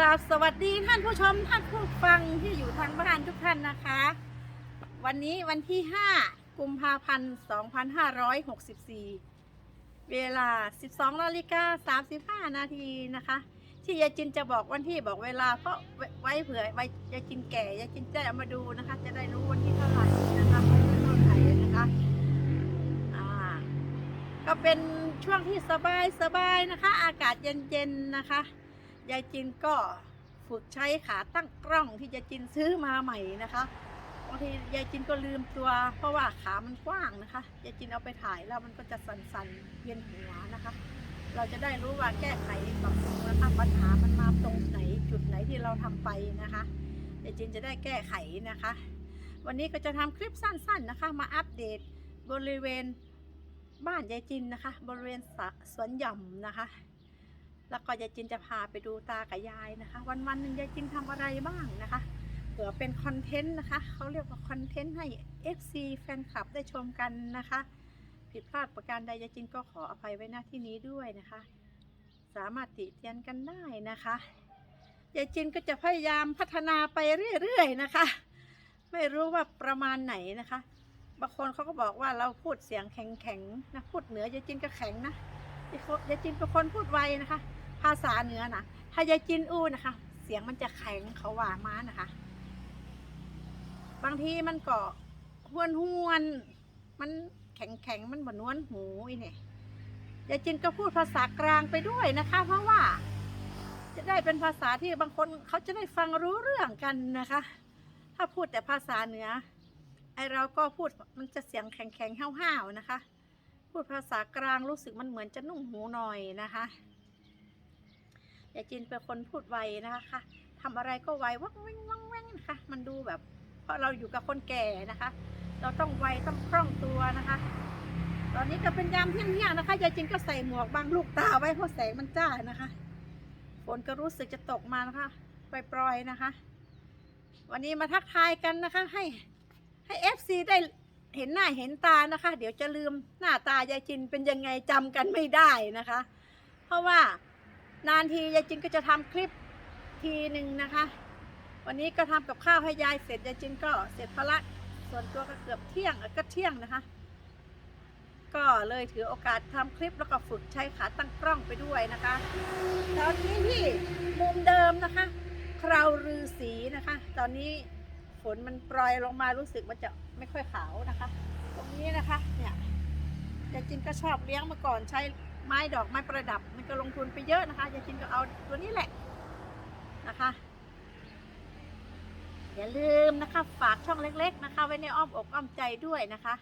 ราบสวัสดีท่านผู้ชมท่านผู้ฟังที่อยู่ทางบ้านทุกท่านนะคะ วันนี้วันที่ 5 กุมภาพันธ์ 2564 เวลา 12นาฬิกา35 นาทีนะคะ ที่ยายจินจะบอกวันที่บอกเวลาเพราะไว้เผื่อไว้ยายจินแก่ยายจินจะเอามาดูนะคะ จะได้รู้วันที่เท่าไหร่นะคะวันที่เท่าไหร่นะคะอ่าก็เป็นช่วงที่สบายสบายๆนะคะ อากาศเย็นๆนะคะ ยายจินก็ฝึกใช้ขาตั้งกล้องที่ยายจินซื้อมาใหม่นะคะบางทียายจินก็ลืมตัว เพราะว่าขามันกว้างนะคะยายจินเอาไปถ่ายแล้วมันก็จะสั่นๆเวียนหัวนะคะ เราจะได้รู้ว่าแก้ไขปรับปรุงนะคะปัญหามันมาตรงไหนจุดไหนที่เราทำไปนะคะยายจินจะได้แก้ไขนะคะ วันนี้ก็จะทำคลิปสั้นๆนะคะ มาอัปเดตบริเวณบ้านยายจินนะคะ บริเวณสวนหย่อมนะคะ แล้วก็ยายจินจะพาไปดูตากับยายนะคะ วันวันหนึ่งยายจินทำอะไรบ้างนะคะเผื่อเป็นคอนเทนต์นะคะเขาเรียกว่าคอนเทนต์ให้ FC แฟนคลับได้ชมกันนะคะ ผิดพลาดประการใดยายจินก็ขออภัยไว้หน้าที่นี้ด้วยนะคะ สามารถติเตียนกันได้นะคะยายจินก็จะพยายามพัฒนาไปเรื่อยๆนะคะ ไม่รู้ว่าประมาณไหนนะคะบางคนเขาก็บอกว่าเราพูดเสียงแข็งๆนะพูดเหนือยายจินก็แข็งนะ ยายจินเป็นคนพูดไวนะคะ ภาษาเหนือนะถ้ายายจินอู้นะคะ เสียงมันจะแข็งเขาว่ามานะคะ บางทีมันก็ห้วนห้วนมันแข็งแข็งมันบนวนหูอีเนี่ยยายจินก็พูดภาษากลางไปด้วยนะคะ เพราะว่า จะได้เป็นภาษาที่บางคนเขาจะได้ฟังรู้เรื่องกันนะคะ ถ้าพูดแต่ภาษาเหนือไอเราก็พูดมันจะเสียงแข็งแข็งห้าวๆนะคะ พูดภาษากลางรู้สึกมันเหมือนจะนุ่มหูหน่อยนะคะยายจินเป็นคนพูดไวนะคะทำอะไรก็ไววักวิ่งวังแว่งนะคะมันดูแบบ เพราะเราอยู่กับคนแก่นะคะ เราต้องไวต้องคล่องตัวนะคะ ตอนนี้ก็เป็นยามเที่ยงเที่ยงๆนะคะยายจินก็ใส่หมวกบังลูกตาไว้เพราะแสงมันจ้านะคะฝนก็รู้สึกจะตกมานะคะปล่อยๆนะคะ วันนี้มาทักทายกันนะคะ ให้ให้เอฟซีได้ เห็นหน้าเห็นตานะคะ เดี๋ยวจะลืมหน้าตายายจินเป็นยังไงจำกันไม่ได้นะคะ เพราะว่านานทียายจินก็จะทำคลิปทีหนึ่งนะคะ วันนี้ก็ทำกับข้าวให้ยายเสร็จยายจินก็เสร็จภารกิจส่วนตัวก็เกือบเที่ยงก็เที่ยงนะคะ ก็เลยถือโอกาสทำคลิปแล้วก็ฝึกใช้ขาตั้งกล้องไปด้วยนะคะตอนนี้ที่มุมเดิมนะคะ คราวรือสีนะคะ ตอนนี้ นมันโปรยลงมารู้สึกมันจะไม่ค่อยขาวนะคะ ตรงนี้นะคะเนี่ยยายจินก็ชอบเลี้ยงมาก่อนใช้ไม้ดอกไม้ประดับ มันก็ลงทุนไปเยอะนะคะยายจินก็เอาตัวนี้แหละนะคะ อย่าลืมนะคะฝากช่องเล็ก ๆ นะคะ ไว้ในอ้อมอกอ้อมใจด้วยนะคะ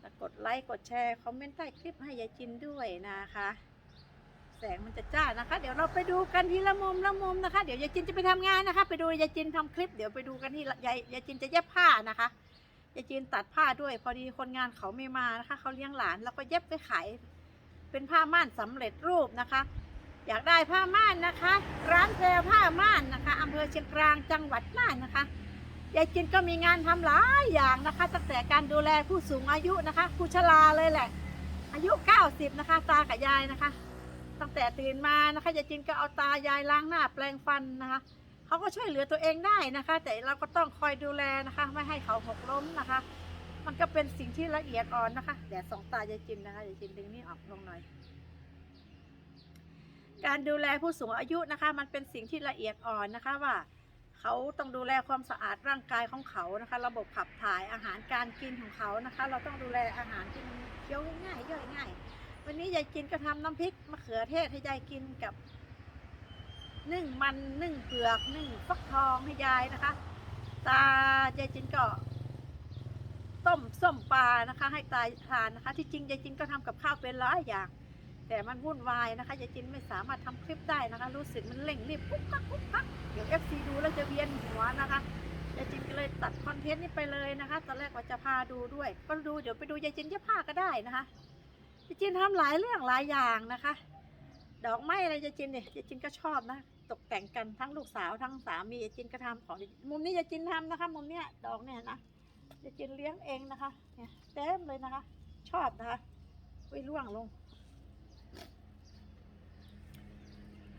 แล้วกดไลค์กดแชร์คอมเมนต์ใต้คลิปให้ยายจินด้วยนะคะ แสงมันจะจ้านะคะ เดี๋ยวเราไปดูกันที่ละมุมละมุมนะคะ เดี๋ยวยายจินจะไปทำงานนะคะ ไปดูยายจินทำคลิป เดี๋ยวไปดูกันที่ยายยายจินจะเย็บผ้านะคะยายจีนตัดผ้าด้วย พอดีคนงานเขาไม่มานะคะเขาเลี้ยงหลานแล้วก็เย็บไปขายเป็นผ้าม่านสำเร็จรูปนะคะ อยากได้ผ้าม่านนะคะ ร้านแพรผ้าม่านนะคะอำเภอเชียงกลางจังหวัดน่านนะคะยายจินก็มีงานทำหลายอย่างนะคะตั้งแต่การดูแลผู้สูงอายุนะคะ ผู้ชราเลยแหละ อายุ 90 นะคะ ตากับยายนะคะ ตั้งแต่ตื่นมานะคะยายจินก็เอาตายายล้างหน้าแปรงฟันนะคะเขาก็ช่วยเหลือตัวเองได้นะคะ แต่เราก็ต้องคอยดูแลนะคะ ไม่ให้เขาหกล้มนะคะ มันก็เป็นสิ่งที่ละเอียดอ่อนนะคะเดี๋ยวสองตายายจินนะคะยายจินดึงนี่ออกลงหน่อยการดูแลผู้สูงอายุนะคะ มันเป็นสิ่งที่ละเอียดอ่อนนะคะว่าเขาต้องดูแลความสะอาดร่างกายของเขานะคะ ระบบขับถ่ายอาหารการกินของเขานะคะ เราต้องดูแลอาหารที่มันเคี้ยวง่ายๆย่อยง่าย วันนี้ยายจินก็ทำน้ำพริกมะเขือเทศให้ยายกินกับนึ่งมันนึ่งเผือกนึ่งฟักทองให้ยายนะคะ ตายายจินก็ต้มส้มปลานะคะ ให้ตายทานนะคะ ที่จริงยายจินก็ทำกับข้าวเป็นหลายอย่าง แต่มันวุ่นวายนะคะยายจินไม่สามารถทำคลิปได้นะคะ รู้สึกมันเร่งรีบปุ๊บปั๊บปุ๊บปั๊บเดี๋ยวเอฟซีดูแล้วจะเวียนหัวนะคะยายจินก็เลยตัดคอนเทนต์นี้ไปเลยนะคะ ตอนแรกว่าจะพาดูด้วย ก็ดูเดี๋ยวไปดูยายจินเย็บผ้าก็ได้นะคะ ยายจินทำหลายเรื่องหลายอย่างนะคะ ดอกไม้อะไรยายจินเนี่ยยายจินก็ชอบนะ ตกแต่งกันทั้งลูกสาวทั้งสามียายจินก็ทำของมุมนี้ยายจินทำนะคะ มุมเนี้ยดอกเนี่ยนะยายจินเลี้ยงเองนะคะเนี่ยเต็มเลยนะคะ ชอบนะคะวิล่วงลง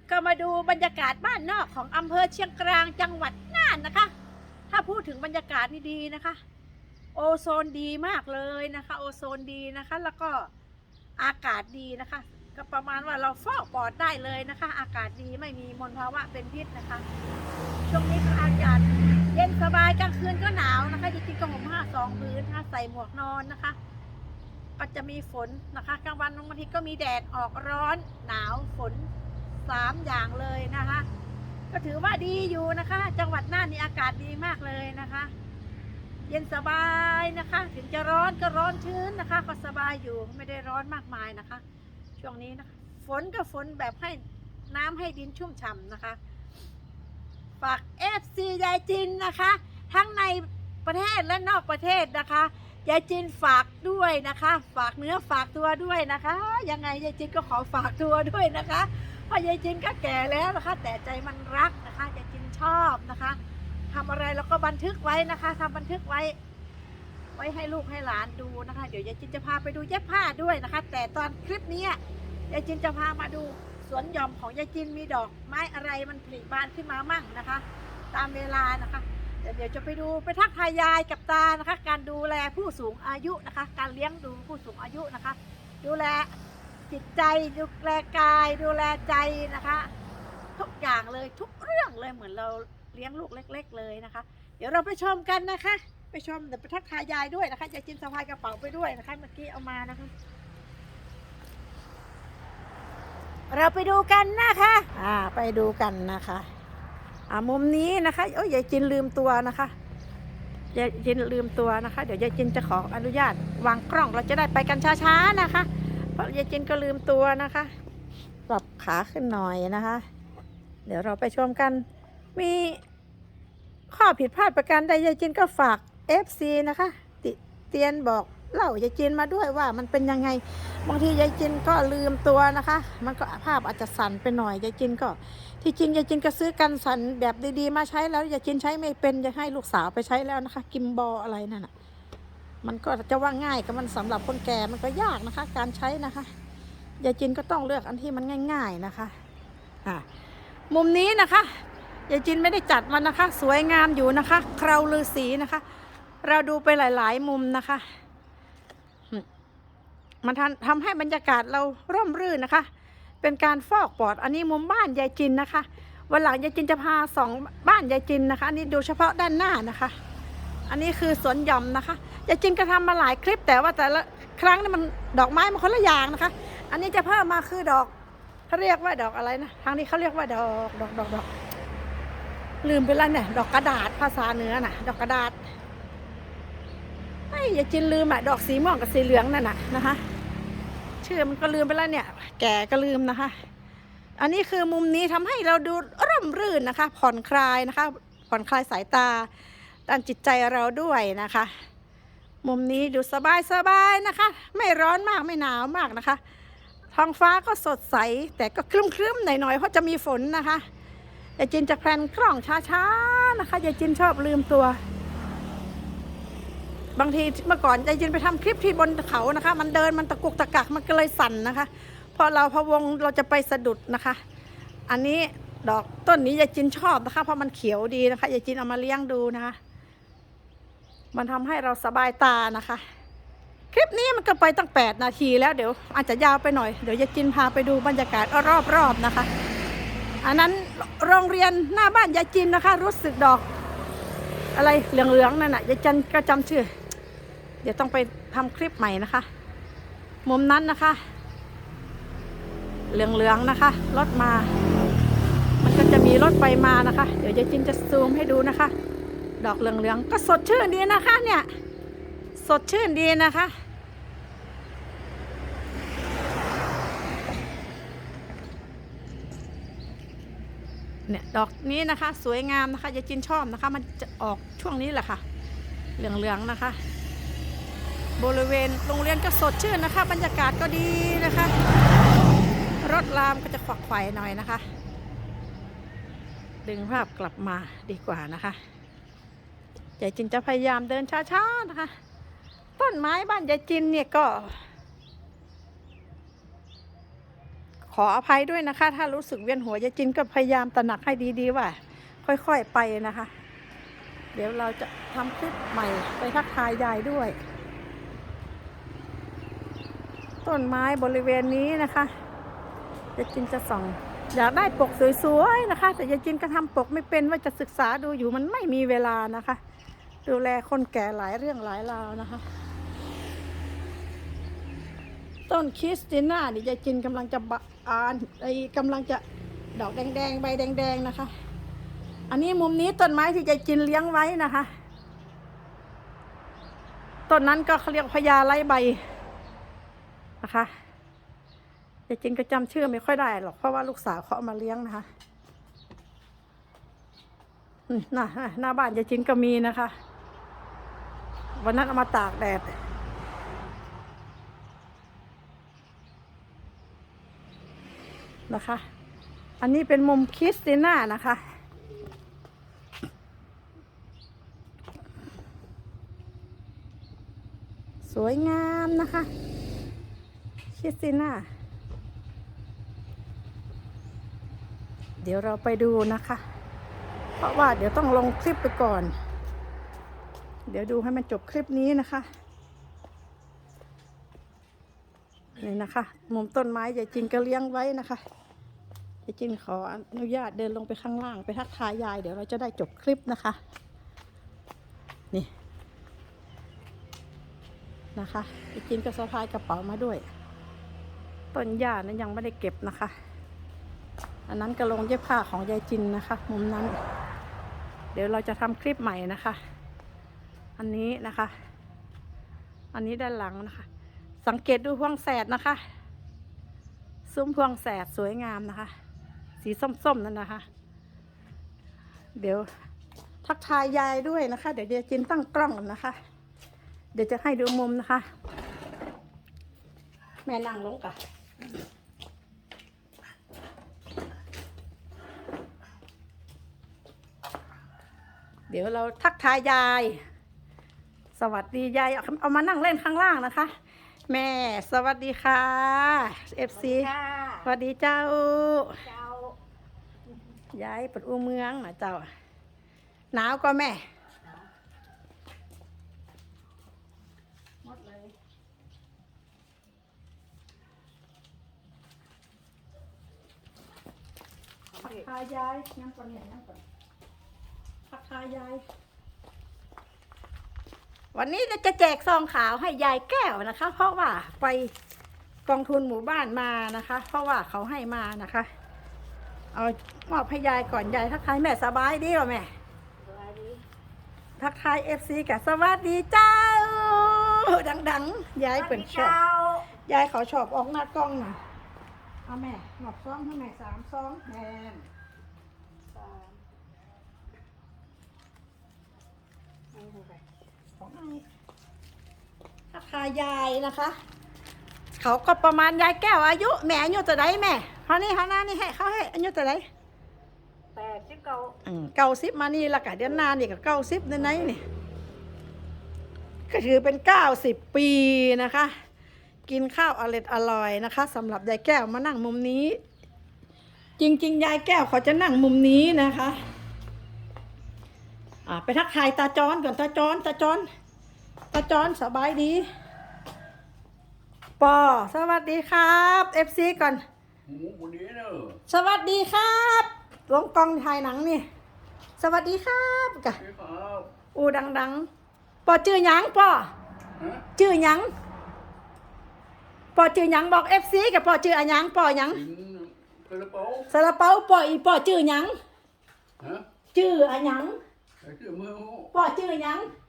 ก็มาดูบรรยากาศบ้านนอกของอำเภอเชียงกลางจังหวัดน่านนะคะ ถ้าพูดถึงบรรยากาศนี่ดีนะคะ โอโซนดีมากเลยนะคะ โอโซนดีนะคะ แล้วก็ อากาศดีนะคะ ก็ประมาณว่าเราฟอกปอดได้เลยนะคะ อากาศดีไม่มีมลภาวะเป็นพิษนะคะ ช่วงนี้ก็อากาศเย็นสบายกลางคืนก็หนาวนะคะจริงๆก็ห่มผ้าสองพื้นนะคะใส่หมวกนอนนะคะ ก็จะมีฝนนะคะกลางวันบางทีก็มีแดดออกร้อนหนาวฝนสามอย่างเลยนะคะ ก็ถือว่าดีอยู่นะคะ จังหวัดน่านนี่อากาศดีมากเลยนะคะ เย็นสบายนะคะ ถึงจะร้อนก็ร้อนชื้นนะคะ ก็สบายอยู่ไม่ได้ร้อนมากมายนะคะ ช่วงนี้นะคะฝนก็ฝนแบบให้น้ำให้ดินชุ่มฉ่ำนะคะฝาก FC ยายจินนะคะ ทั้งในประเทศและนอกประเทศนะคะยายจินฝากด้วยนะคะ ฝากเนื้อฝากตัวด้วยนะคะ ยังไงยายจินก็ขอฝากตัวด้วยนะคะเพราะยายจินก็แก่แล้วนะคะ แต่ใจมันรักนะคะยายจินชอบนะคะ ทำอะไรเราก็บันทึกไว้นะคะทำบันทึกไว้ ไว้ให้ลูกให้หลานดูนะคะ เดี๋ยวยายจินจะพาไปดูเย็บผ้าด้วยนะคะ แต่ตอนคลิปนี้ยายจินจะพามาดูสวนหย่อมของยายจินมีดอกไม้อะไรมันผลิบานขึ้นมามั่งนะคะ ตามเวลานะคะเดี๋ยวเดี๋ยวจะไปดูไปทักทายยายกับตานะคะ การดูแลผู้สูงอายุนะคะ การเลี้ยงดูผู้สูงอายุนะคะ ดูแลจิตใจดูแลกาย ดูแลใจนะคะ ทุกอย่างเลยทุกเรื่องเลยเหมือนเรา เลี้ยงลูกเล็ก ๆ เลยนะคะ เดี๋ยวเราไปชมกันนะคะ ไปชมเดี๋ยวไปทักทายยายด้วยนะคะยายจินสะพายกระเป๋าไปด้วยนะคะเมื่อกี้เอามานะคะ เราไปดูกันนะคะอ่าไปดูกันนะคะอ่ามุมนี้นะคะโอ้ยยายจินลืมตัวนะคะยายจินลืมตัวนะคะ เดี๋ยวยายจินจะขออนุญาต วางกล้องเราจะได้ไปกันช้าๆนะคะ เพราะยายจินก็ลืมตัวนะคะ ปรับขาขึ้นหน่อยนะคะ เดี๋ยวเราไปชมกัน มีข้อผิดพลาดประการใดยายจินก็ฝาก FC นะคะ ติเตียนบอกเล่ายายจินมาด้วยว่ามันเป็นยังไง บางทียายจินก็ลืมตัวนะคะ มันก็ภาพอาจจะสั่นไปหน่อยยายจินก็ ที่จริงยายจินก็ซื้อกันสั่นแบบดีๆ มาใช้แล้วยายจินใช้ไม่เป็นจะให้ลูกสาวไปใช้แล้วนะคะ กิมบอลอะไรนั่นน่ะมันก็จะว่าง่ายก็มันสำหรับคนแก่มันก็ยากนะคะ การใช้นะคะยายจินก็ต้องเลือกอันที่มันง่าย ๆนะคะอ่ามุมนี้นะคะ ยายจินไม่ได้จัดมันนะคะ สวยงามอยู่นะคะ เคราลือสีนะคะ เราดูไปหลาย ๆ มุมนะคะ มันทำให้บรรยากาศเราร่มรื่นนะคะ เป็นการฟอกปอด อันนี้มุมบ้านยายจินนะคะวันหลังยายจินจะพาสองบ้านยายจินนะคะ อันนี้ดูเฉพาะด้านหน้านะคะ อันนี้คือสวนหย่อมนะคะยายจินก็ทำมาหลายคลิปแต่ว่าแต่ละครั้งนี่มันดอกไม้มันคนละอย่างนะคะ อันนี้จะเพิ่มมาคือดอกเขาเรียกว่าดอกอะไรนะทางนี้เขาเรียกว่าดอกดอกดอกดอก ลืมไปแล้วเนี่ย ดอกกระดาษภาษาเหนือน่ะ ดอกกระดาษไอ้ยยาจินลืมอะ ดอกสีม่วงกับสีเหลืองนั่นน่ะนะคะชื่อมันก็ลืมไปแล้วเนี่ย แก่ก็ลืมนะคะ อันนี้คือมุมนี้ทำให้เราดูร่มรื่นนะคะ ผ่อนคลายนะคะ ผ่อนคลายสายตาด้านจิตใจเราด้วยนะคะ มุมนี้ดูสบายสบายนะคะ ไม่ร้อนมากไม่หนาวมากนะคะท้องฟ้าก็สดใสแต่ก็ครึ้มๆหน่อยๆเพราะจะมีฝนนะคะ ยายจินจะแพลนกล้องช้าๆนะคะยายจินชอบลืมตัว บางทีเมื่อก่อนยายจินไปทำคลิปที่บนเขานะคะ มันเดินมันตะกุกตะกักมันก็เลยสั่นนะคะพอเราพะวงเราจะไปสะดุดนะคะ อันนี้ดอกต้นนี้ยายจินชอบนะคะเพราะมันเขียวดีนะคะยายจินเอามาเลี้ยงดูนะคะ มันทำให้เราสบายตานะคะ คลิปนี้มันก็ไปตั้ง 8 นาทีแล้วเดี๋ยวอาจจะยาวไปหน่อยเดี๋ยวยายจินพาไปดูบรรยากาศรอบๆนะคะ อันนั้นโรงเรียนหน้าบ้านยายจินนะคะ รู้สึกดอก อะไรเหลืองๆนั่นน่ะยายจันก็จำชื่อ เดี๋ยวต้องไปทำคลิปใหม่นะคะ มุมนั้นนะคะ เหลืองๆนะคะรถมา มันก็จะมีรถไปมานะคะ เดี๋ยวยายจินจะซูมให้ดูนะคะ ดอกเหลืองๆก็สดชื่นดีนะคะ เนี่ย สดชื่นดีนะคะ เนี่ยดอกนี้นะคะ สวยงามนะคะยายจินชอบนะคะ มันจะออกช่วงนี้แหละค่ะ เหลืองๆนะคะ บริเวณโรงเรียนก็สดชื่นนะคะ บรรยากาศก็ดีนะคะ รถรามก็จะขวักไขวหน่อยนะคะ ดึงภาพกลับมาดีกว่านะคะยายจินจะพยายามเดินช้าๆนะคะ ต้นไม้บ้านยายจินเนี่ยก็ ขออภัยด้วยนะคะ ถ้ารู้สึกเวียนหัวยายจินก็พยายามตระหนักให้ดีๆว่า ค่อยๆไปนะคะ เดี๋ยวเราจะทำคลิปใหม่ไปทักทายยายด้วย ต้นไม้บริเวณนี้นะคะยายจินจะส่องอยากได้ปกสวยๆนะคะ แต่ยายจินก็ทำปกไม่เป็นว่าจะศึกษาดูอยู่มันไม่มีเวลานะคะ ดูแลคนแก่หลายเรื่องหลายราวนะคะ ต้นคริสติน่านี่ยายจินกำลังจะบานไอ้กำลังจะดอกแดงๆใบแดงๆนะคะ อันนี้มุมนี้ต้นไม้ที่ยายจินเลี้ยงไว้นะคะต้นนั้นก็เขาเรียกพญาไร้ใบนะคะยายจินก็จำชื่อไม่ค่อยได้หรอกเพราะว่าลูกสาวเขาเอามาเลี้ยงนะคะอืมน่ะหน้าบ้านยายจินก็มีนะคะ วันนั้นเอามาตากแดด นะคะ อันนี้เป็นมุมคริสติน่านะคะ สวยงามนะคะคริสติน่า เดี๋ยวเราไปดูนะคะ เพราะว่าเดี๋ยวต้องลงคลิปไปก่อน เดี๋ยวดูให้มันจบคลิปนี้นะคะนี่นะคะ มุมต้นไม้ยายจินก็เลี้ยงไว้นะคะ ยายจินขออนุญาตเดินลงไปข้างล่างไปทักทายยาย เดี๋ยวเราจะได้จบคลิปนะคะ นี่นะคะยายจินก็สะพายกระเป๋ามาด้วย ต้นหญ้านั้นยังไม่ได้เก็บนะคะ อันนั้นก็ลงเย็บผ้าของยายจินนะคะ มุมนั้น เดี๋ยวเราจะทำคลิปใหม่นะคะ อันนี้นะคะ อันนี้ด้านหลังนะคะ สังเกตดูพวงแสดนะคะ ซุ้มพวงแสดสวยงามนะคะ สีส้มๆนั่นนะคะ เดี๋ยวทักทายยายด้วยนะคะ เดี๋ยวเดี๋ยวจินตั้งกล้องก่อนนะคะ เดี๋ยวจะให้ดูมุมนะคะ แม่นั่งลงก่ะเดี๋ยวเราทักทายยาย สวัสดียายเอาเอามานั่งเล่นข้างล่างนะคะ แม่ สวัสดีค่ะเอฟซีค่ะสวัสดีเจ้าเจ้า ยายเปิดอูเมืองนะเจ้า หนาวก็แม่ หมดเลยทักทายยายนั่งก่อนเนี่ยนั่งก่อนทักทายยาย วันนี้เราจะแจกซองขาวให้ยายแก้วนะคะ เพราะว่าไปกองทุนหมู่บ้านมานะคะ เพราะว่าเขาให้มานะคะ เอามอบให้ยายก่อนยายทักทายแม่สบายดีเหรอแม่สวัสดีทักทายเอฟซีกับสวัสดีเจ้า ดังๆยายเป็นชอบเจ้ายายเขาชอบออกหน้ากล้องนะเอาแม่หมอบซองให้แม่สามซองแทนสามเอาไปของไอ้ทักทายยายนะคะ เขาก็ประมาณยายแก้วอายุแม่อายุจะไดแม่เขานี่เขาหน้านี่ให้เขาให้อายุจะไดแปดสิบเก้าเก้าสิบมานี่ละกะเดือนหน้านี่ก็เก้าสิบในไหนนี่ก็ถือเป็นเก้าสิบปีนะคะ กินข้าวอร่อยอร่อยนะคะสำหรับยายแก้วมานั่งมุมนี้ จริง ๆ ยายแก้วเขาจะนั่งมุมนี้นะคะอ่าไปทักทายตาจอนก่อนตาจอนตาจอนตาจอนสบายดี ปอ สวัสดีครับเอฟซีก่อน หมูคนนี้เนอะสวัสดีครับลงกองถ่ายหนังนี่ สวัสดีครับกะพี่ครับอูดังๆปอชื่อหยังปอฮะชื่อหยังปอชื่อหยังบอกเอฟซีกับปอชื่ออะหยังปอหยังกินกระเป๋าซาลาเปาปออีปอชื่อหยังฮะชื่ออะหยังไอ้ที่มือปอชื่อหยังเขา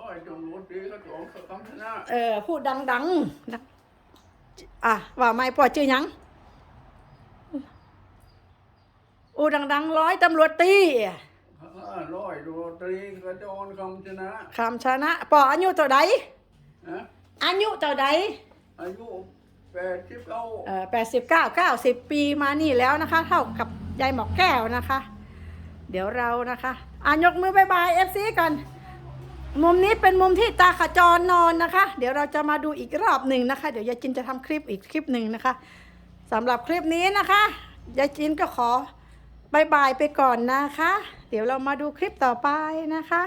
อ้อยจงรถดีเขาจองเขาคำชนะเออพูดดังๆนะอะว่าไม่ปอชื่อหยังอูดังๆร้อยตำรวจตีห้าร้อยโรตรีเขาจองคำชนะคำชนะปออายุเท่าใดฮะอายุเท่าใดอายุแปดสิบเก้าเอ่อแปดสิบเก้าเก้าสิบปีมานี่แล้วนะคะ เท่ากับยายหมอกแก้วนะคะ เดี๋ยวเรานะคะ อ่านยกมือบายบายเอฟซีก่อน มุมนี้เป็นมุมที่ตาขจรนอนนะคะ เดี๋ยวเราจะมาดูอีกรอบหนึ่งนะคะ เดี๋ยวยายจินจะทำคลิปอีกคลิปหนึ่งนะคะสำหรับคลิปนี้นะคะยายจินก็ขอบายบายไปก่อนนะคะ เดี๋ยวเรามาดูคลิปต่อไปนะคะ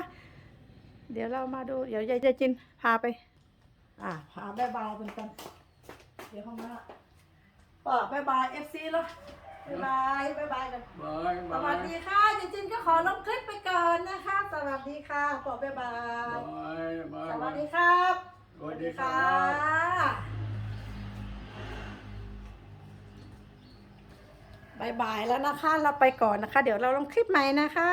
เดี๋ยวเรามาดูเดี๋ยวยายจินพาไป อ่าพาบายบายเป็นกันเดี๋ยวเข้ามาบอกบายบายเอฟซีแล้ว บายบายบายบายกันบายสบาวัยสดีค่ะยายจินก็ขอลงคลิปไปก่อนนะคะ สวัสดีค่ะบอกบายบายบายบายสวัสดีครับ สวัสดีครับ บายบายแล้วนะคะ เราไปก่อนนะคะ เดี๋ยวเราลงคลิปใหม่นะคะ